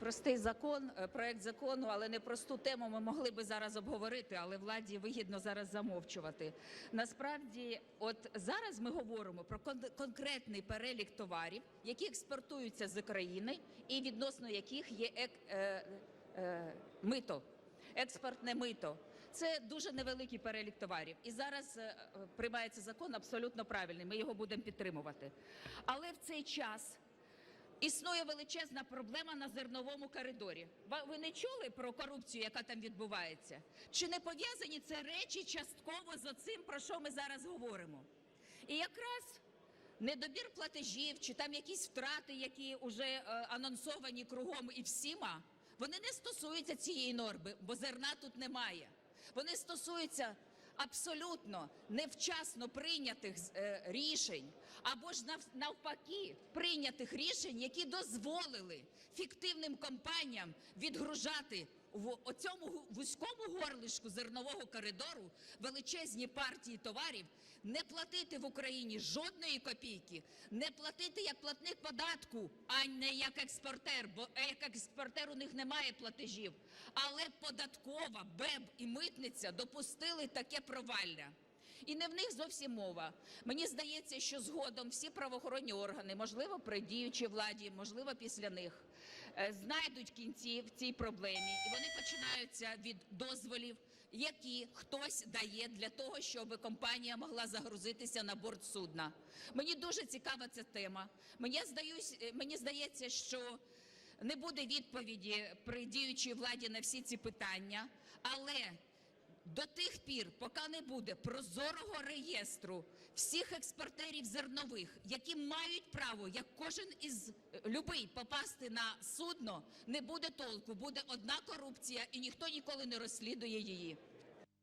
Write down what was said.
Простий закон, е, проект закону, але не просту тему ми могли би зараз обговорити, але владі вигідно зараз замовчувати. Насправді, от зараз ми говоримо про кон- конкретний перелік товарів, які експортуються з України і відносно яких є ек, е, е, мито, експортне мито. Це дуже невеликий перелік товарів. І зараз е, е, приймається закон абсолютно правильний. Ми його будемо підтримувати. Але в цей час Існує величезна проблема на зерновому коридорі. Ви не чули про корупцію, яка там відбувається? Чи не пов'язані це речі частково з цим, про що ми зараз говоримо? І якраз недобір платежів, чи там якісь втрати, які вже е, анонсовані кругом і всіма, вони не стосуються цієї норми, бо зерна тут немає. Вони стосуються абсолютно невчасно прийнятих е, рішень або ж навпаки прийнятих рішень, які дозволили фіктивним компаніям відгружати в оцьому вузькому горлишку зернового коридору величезні партії товарів, не платити в Україні жодної копійки, не платити як платник податку, а не як експортер, бо як експортер у них немає платежів. Але податкова, БЕБ і митниця допустили таке провалля. І не в них зовсім мова. Мені здається, що згодом всі правоохоронні органи, можливо, при діючій владі, можливо, після них, е, знайдуть кінці в цій проблемі, і вони починаються від дозволів, які хтось дає для того, щоб компанія могла загрузитися на борт судна. Мені дуже цікава ця тема. Мені здаюсь, е, мені здається, що не буде відповіді при діючій владі на всі ці питання, але до тих пір, поки не буде прозорого реєстру всіх експортерів зернових, які мають право, як кожен із любий, попасти на судно, не буде толку. Буде одна корупція, і ніхто ніколи не розслідує її.